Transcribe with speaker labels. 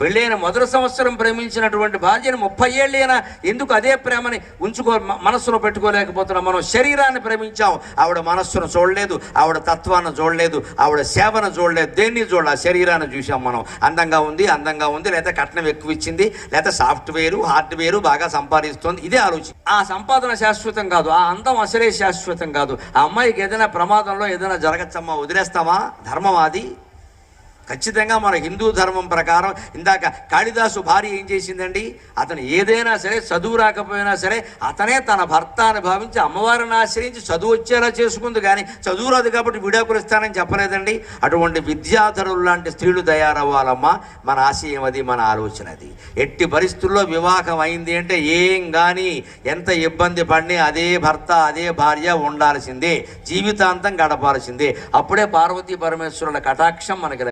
Speaker 1: పెళ్ళైన మొదటి సంవత్సరం ప్రేమించినటువంటి భార్యను ముప్పై ఏళ్ళైనా ఎందుకు అదే ప్రేమని ఉంచుకో మనస్సులో పెట్టుకోలేకపోతున్నాం? మనం శరీరాన్ని ప్రేమించాం. ఆవిడ మనస్సును చూడలేదు. ఆవిడ తత్వాన్ని చూడలేదు. ఆవిడ సేవను చూడలేదు. దేన్ని చూడాలి? ఆ శరీరాన్ని చూసాం మనం. అందంగా ఉంది అందంగా ఉంది లేదా కట్నం ఎక్కువ ఇచ్చింది లేదా సాఫ్ట్వేరు హార్డ్వేరు బాగా సంపాదిస్తుంది. ఇదే ఆలోచన. ఆ సంపాదన శాశ్వతం కాదు. ఆ అందం అసలే శాశ్వతం కాదు. ఆ అమ్మాయికి ఏదైనా ప్రమాదంలో ఏదైనా జరగచ్చమ్మా? వదిలేస్తామా? ధర్మం అది. ఖచ్చితంగా మన హిందూ ధర్మం ప్రకారం ఇందాక కాళిదాసు భార్య ఏం చేసిందండి? అతను ఏదైనా సరే చదువు రాకపోయినా సరే అతనే తన భర్త అని భావించి అమ్మవారిని ఆశ్రయించి చదువు వచ్చేలా చేసుకుంది కానీ చదువు రాదు కాబట్టి విడాకులు ఇస్తానని చెప్పలేదండి. అటువంటి విద్యాధరులు లాంటి స్త్రీలు తయారవ్వాలమ్మా. మన ఆశయం అది మన ఆలోచన అది. ఎట్టి పరిస్థితుల్లో వివాహం అయింది అంటే ఏం కానీ ఎంత ఇబ్బంది పడినా అదే భర్త అదే భార్య ఉండాల్సిందే. జీవితాంతం గడపాల్సిందే. అప్పుడే పార్వతీ పరమేశ్వరుల కటాక్షం మనకి